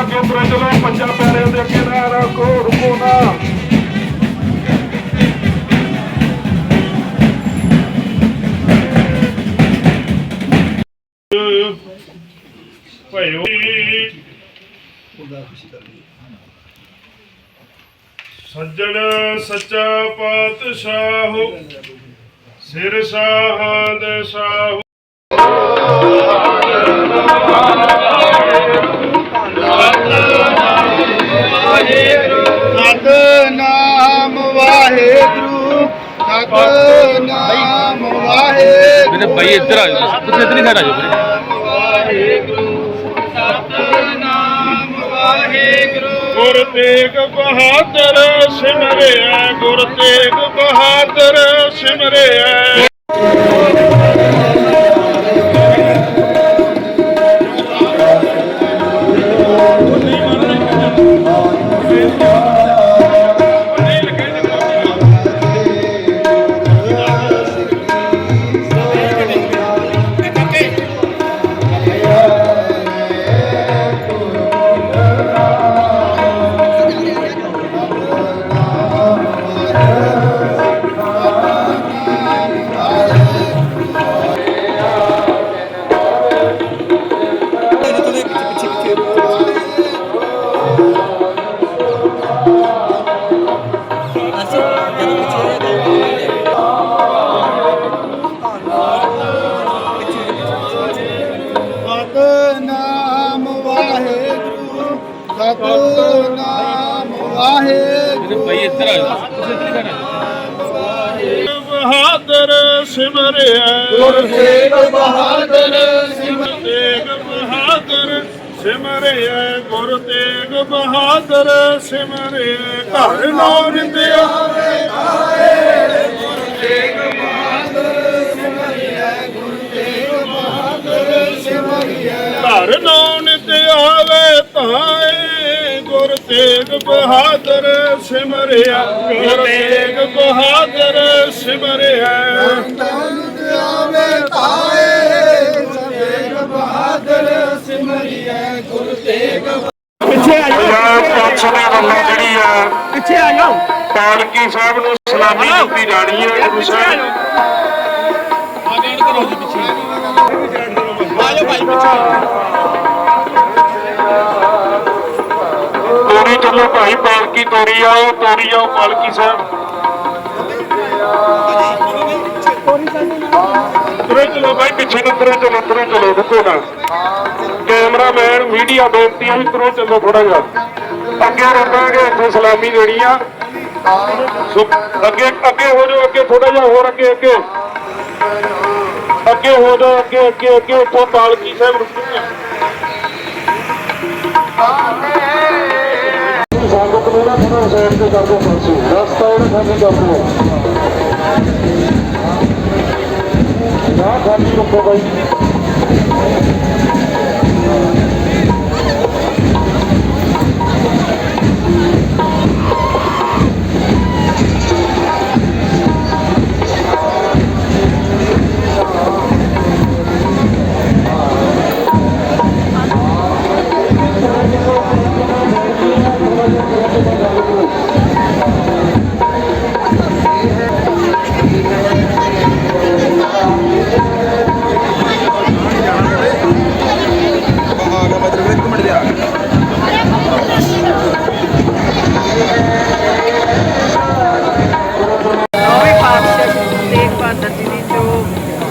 ਅੱਗੇ ਤੁਰੇ ਚਲੋ ਪੰਜਾਂ ਪਿਆਰਿਆਂ ਦੇ ਅੱਗੇ ਨਾ ਰੱਖੋ, ਰੁਕੋ ਨਾ। ਭਇਓ ਸੱਜਣ ਸੱਚਾ ਪਾਤਸ਼ਾਹ, ਸਿਰ ਸਾਹਦ ਸ਼ਾਹ। ਸਤਨਾਮ ਵਾਹਿਗੁਰੂ ਮੇਰੇ ਭਾਈ ਇੱਧਰ ਆ ਜਾਓ। ਤੁਸੀਂ ਇੱਧਰ ਨਹੀਂ ਖੜਾ ਜਾਓ ਸਤਨਾਮ ਵਾਹਿਗੁਰੂ ਗੁਰ ਤੇਗ ਬਹਾਦਰ ਸਿਮਰਿਆ ਗੁਰ ਤੇਗ ਬਹਾਦਰ ਸਿਮਰਿਆ। ਸਿਮਰਿਆ। ਗੁਰ ਤੇਗ ਬਹਾਦਰ ਗੁਰ ਤੇਗ ਬਹਾਦਰ ਸਿਮਰਿਆ। ਗੁਰ ਤੇਗ ਬਹਾਦਰ ਸਿਮਰਿਆ ਘਰ ਨੌ ਨਿੰਦਿਆ ਘਰ ਨੌ ਨਿਤ ਆਵੇ ਭਾਏ। ਗੁਰ ਤੇਗ ਬਹਾਦਰ ਸਿਮਰਿਆ ਗੁਰ ਤੇਗ ਬਹਾਦਰ ਸਿਮਰਿਆ। ਪਾਲਕੀ ਸਾਹਿਬ ਨੂੰ ਸਲਾਮੀ ਦਿੱਤੀ ਜਾਣੀ ਹੈ, ਗੁਰੂ ਸਾਹਿਬ। ਤੋਰੀ ਚੱਲੋ ਭਾਈ, ਪਾਲਕੀ ਤੋਰੀ ਆਓ ਤੋਰੀ ਆਓ ਪਾਲਕੀ ਸਾਹਿਬ। ਤੁਰੇ ਚਲੋ ਭਾਈ, ਪਿੱਛੇ ਨੂੰ ਤੁਰੇ ਚਲੋ ਤੁਰੇ ਚਲੋ, ਰੁਕੋ ਨਾ। ਕੈਮਰਾਮੈਨ, ਮੀਡੀਆ ਬੇਨਤੀ ਹੈ ਵੀ ਤੁਰੋ ਚੱਲੋ ਥੋੜਾ ਜਿਹਾ। ਅੱਗੇ ਰੱਖਾਂਗੇ ਇੱਥੇ ਸਲਾਮੀ ਦੇਣੀ ਆ। ਸੋ ਅੱਗੇ ਅੱਗੇ ਹੋ ਜਾਓ, ਅੱਗੇ ਥੋੜਾ ਜਿਹਾ ਹੋਰ, ਅੱਗੇ ਅੱਗੇ। ਅੱਗੇ ਹੋ ਜਾਓ, ਅੱਗੇ ਅੱਗੇ ਅੱਗੇ। ਉੱਥੋਂ ਪਾਲਕੀ ਸਾਹਿਬ ਰੁਕੂਗੇ ਸੰਗਤ ਨੂੰ ਨਾ ਥੋੜਾ ਸਾਈਡ ਤੇ ਕਰ ਦਿਓ ਪਾਸੇ ਰਸਤਾ ਇਹਨੂੰ ਖਾਲੀ ਕਰ ਦਿਓ ਨਾ ਖਾਲੀ ਰੁਕੋ ਬਾਈ।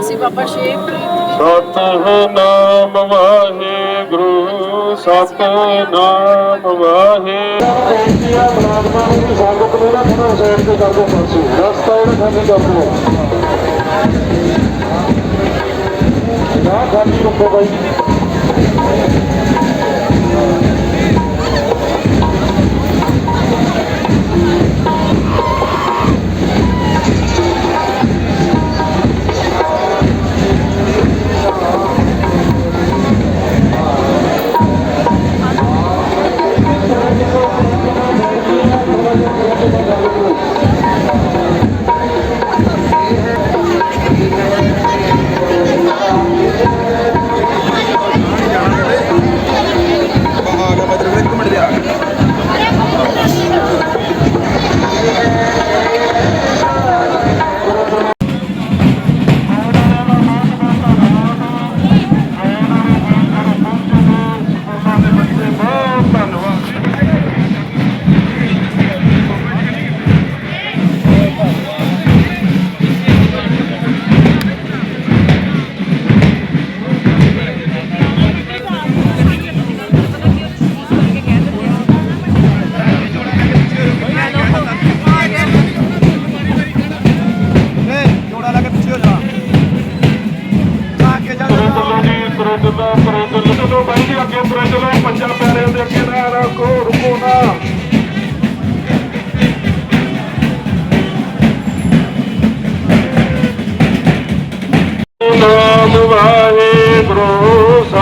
ਅਸੀਂ ਬਾਬਾ ਸ਼ੇਖ ਸਤਨਾਮ ਵਾਹਿਗੁਰੂ ਸਤਨਾਮ ਵਾਹਿਗੁਰੂ। ਬੇਨਤੀਆਂ ਬਰਾਦਮਾਂ ਦੀ ਸੰਗਤ ਨੂੰ ਨਾ ਥੋੜਾ ਸਾਈਡ ਤੇ ਕਰ ਦਿਓ ਪਾਸੇ ਰਸਤਾ ਇਹਨੂੰ ਖਾਲੀ ਕਰ ਦਿਓ ਨਾ ਖਾਲੀ ਰੁਕੋ ਬਾਈ।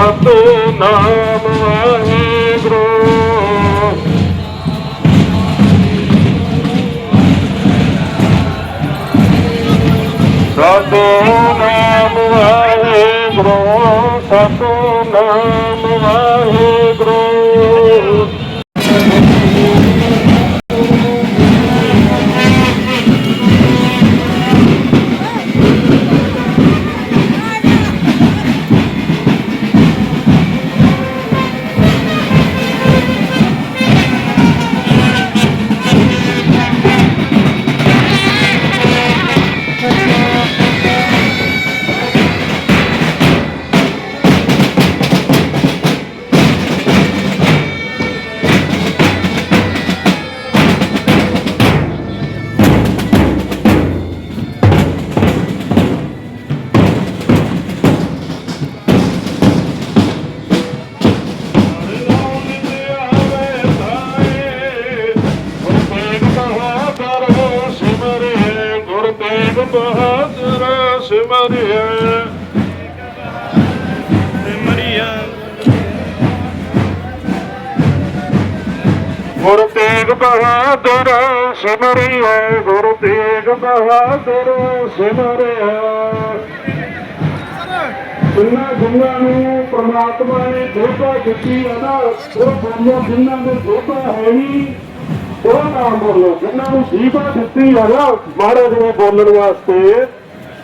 ਸਤਨਾਮ ਵਾਹਿਗੁਰੂ ਸਤਨਾਮ ਵਾਹਿਗੁਰੂ ਸਤਨਾਮ ਵਾਹਿਗੁਰੂ ਗੁਰ ਤੇਗ ਬਹਾਦਰ ਸਿਮਰਿਆ ਸਿਮਰਿਆ ਗੁਰ ਤੇਗ ਬਹਾਦਰ ਸਿਮਰਿਆ ਗੁਰ ਤੇਗ ਬਹਾਦਰ ਸਿਮਰਿਆ ਜਿਨ੍ਹਾਂ ਜਿਨ੍ਹਾਂ ਨੂੰ ਪ੍ਰਮਾਤਮਾ ਨੇ ਦੋਤਾ ਦਿੱਤੀ ਹੈ ਨਾ ਉਹ ਬੋਲੋ ਜਿਨ੍ਹਾਂ ਦੇ ਦੋਤਾ ਹੈ ਨਹੀਂ ਉਹ ਨਾਮ ਬੋਲੋ ਜਿਨ੍ਹਾਂ ਨੂੰ ਜੀਵਾ ਦਿੱਤੀ ਹੈ ਨਾ ਮਹਾਰਾਜ ਨੂੰ ਬੋਲਣ ਵਾਸਤੇ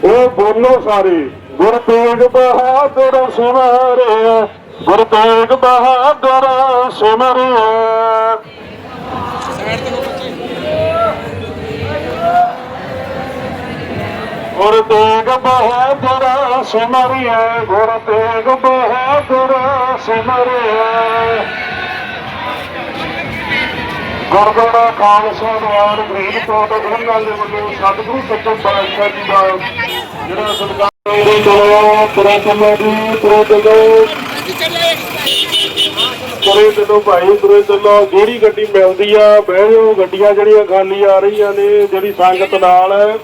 ਉਹ ਬੋਲੋ ਸਾਰੇ ਗੁਰ ਤੇਗ ਬਹਾਦਰ ਸਿਮਰਿਆ ਗੁਰ ਤੇਗ ਬਹਾਦਰ ਸਿਮਰਿਆ ਗੁਰ ਤੇਗ ਬਹਾਦਰ ਸਿਮਰਿਆ ਗੁਰ ਤੇਗ ਬਹਾਦਰ ਸਿਮਰਿਆ ਗੁਰਦੁਆਰਾ ਖਾਲਸਾ ਦਵਾਰ ਗ੍ਰੀਨ ਕੋਟ ਦੇ ਵੱਲੋਂ ਸਤਿਗੁਰੂ ਸੱਚੇ ਪਾਤਸ਼ਾਹ ਜੀ ਦਾ ਜਿਹੜਾ ਸਤਿਕਾਰ ਦੇ ਚਲੋ, ਤੁਰੇ ਚੱਲੋ ਜੀ ਤੁਰੇ ਚੱਲੋ ਭਾਈ, ਤੁਰੇ ਚੱਲੋ। ਜਿਹੜੀ ਗੱਡੀ ਮਿਲਦੀ ਆ, ਬਹਿ ਜਾਓ, ਗੱਡੀਆਂ ਜਿਹੜੀਆਂ ਖਾਲੀ ਆ ਰਹੀਆਂ ਨੇ, ਜਿਹੜੀ ਸੰਗਤ ਨਾਲ ਹੈ।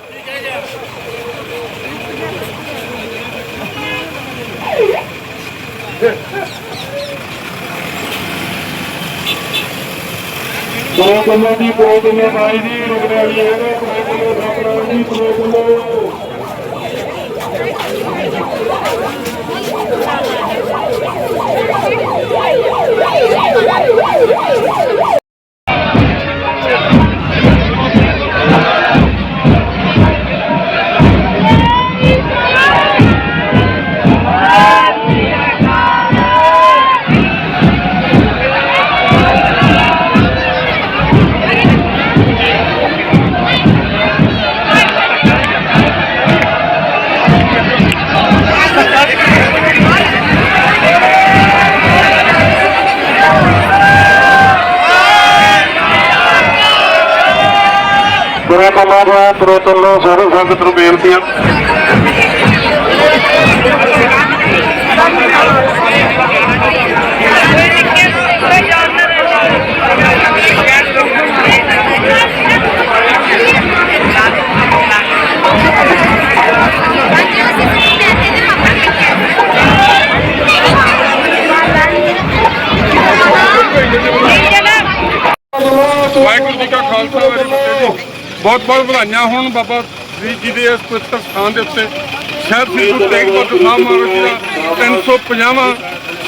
ਦੋ ਕਿਲੋ ਦੀ ਦੋ ਕਿਲੋ ਬਾਈ ਦੀ ਰੁਕਣੇ ਵਾਲੀ ਹੈ ਦੋ ਕਿਲੋ ਰੁਕਣਾ ਜੀ ਦੋ ਕਿਲੋ ਤੁਰੇ ਚੱਲੋ ਜੀ ਤੁਰੇ ਚੱਲੋ ਸਾਰੇ ਸੰਗਤ ਨੂੰ ਬੇਨਤੀਆਂ ਵਾਹਿਗੁਰੂ ਜੀ ਕਾ ਖਾਲਸਾ ਵਾਹਿਗੁਰੂ ਜੀ ਬਹੁਤ ਬਹੁਤ ਵਧਾਈਆਂ ਹੋਣ ਬਾਬਾ ਫਰੀਦ ਜੀ ਦੇ ਇਸ ਪਵਿੱਤਰ ਸਥਾਨ ਦੇ ਉੱਤੇ। ਸ਼ਹਿਰ ਸ੍ਰੀ ਗੁਰੂ ਤੇਗ ਬਹਾਦਰ ਸਾਹਿਬ ਮਹਾਰਾਜ ਜੀ ਦਾ 350ਵਾਂ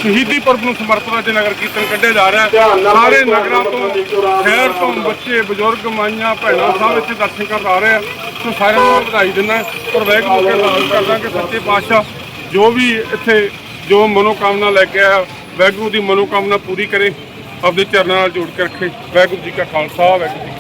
ਸ਼ਹੀਦੀ ਪੁਰਬ ਨੂੰ ਸਮਰਪਿਤ ਅੱਜ ਨਗਰ ਕੀਰਤਨ ਕੱਢਿਆ ਜਾ ਰਿਹਾ ਸਾਰੇ ਨਗਰਾਂ ਤੋਂ ਸ਼ਹਿਰ ਤੋਂ ਬੱਚੇ ਬਜ਼ੁਰਗ ਮਾਈਆਂ ਭੈਣਾਂ ਸਭ ਇੱਥੇ ਦਰਸ਼ਨ ਕਰਨ ਆ ਰਹੇ ਆ। ਸੋ ਸਾਰਿਆਂ ਨੂੰ ਵਧਾਈ ਦਿੰਦਾ ਪਰ ਵਾਹਿਗੁਰੂ ਅੱਗੇ ਅਰਦਾਸ ਕਰਦਾ ਕਿ ਸੱਚੇ ਪਾਤਸ਼ਾਹ ਜੋ ਵੀ ਇੱਥੇ ਜੋ ਮਨੋਕਾਮਨਾ ਲੈ ਕੇ ਆਇਆ ਵਾਹਿਗੁਰੂ ਦੀ ਮਨੋਕਾਮਨਾ ਪੂਰੀ ਕਰੇ ਆਪਦੇ ਚਰਨਾਂ ਨਾਲ ਜੋੜ ਕੇ ਰੱਖੇ। ਵਾਹਿਗੁਰੂ ਜੀ ਕਾ ਖਾਲਸਾ ਵਾਹਿਗੁਰੂ ਜੀ